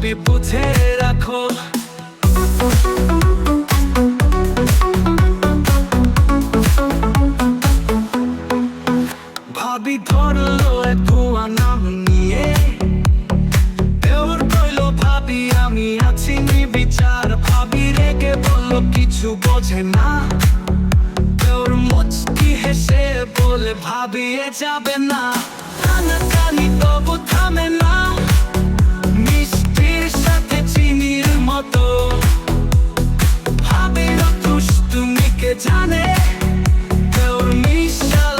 চুপি পুছে রাখো। ভাবি ধরলো ধোয়া নাম ভাবি, আমি আছি বিচার ভাবি রেগে বলল, কিছু বোঝে না। দেওর মুচকি হেসে বলে, ভাবি, এ যাবে না। কানাকানি তবু থামে না। জানে তোর মিশাল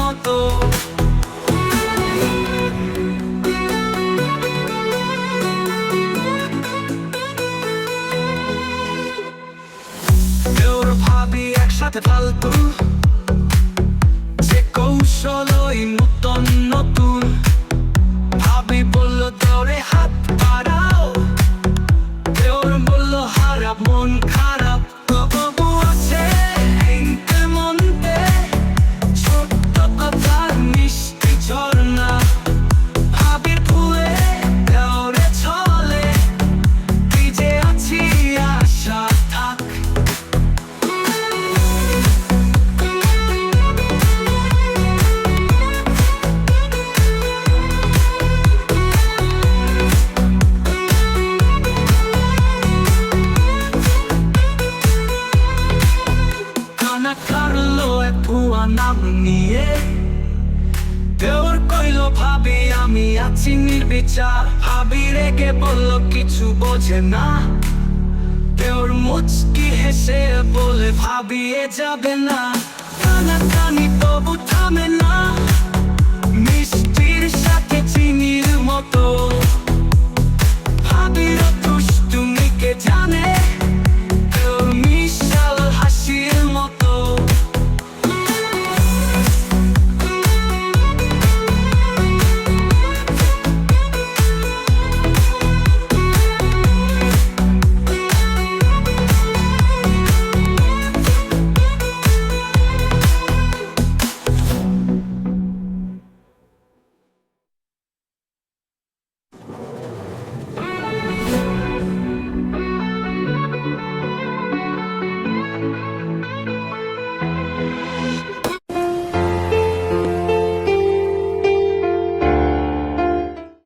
মতো। তোর ভাবি একসাথে ফালতু যে কৌশলই নতুন নতুন। ভাবি বলল, তোরে হাত বাড়াও। তোর বলল মন দেওর কইল, ভাবি, আমি আছি নির্বিচার। ভাবি রেগে বলল, কিছু বোঝে না। দেওর মুচকি হেসে বলে ভাবিয়ে যাবে না। কানা কানি তবু থামে না।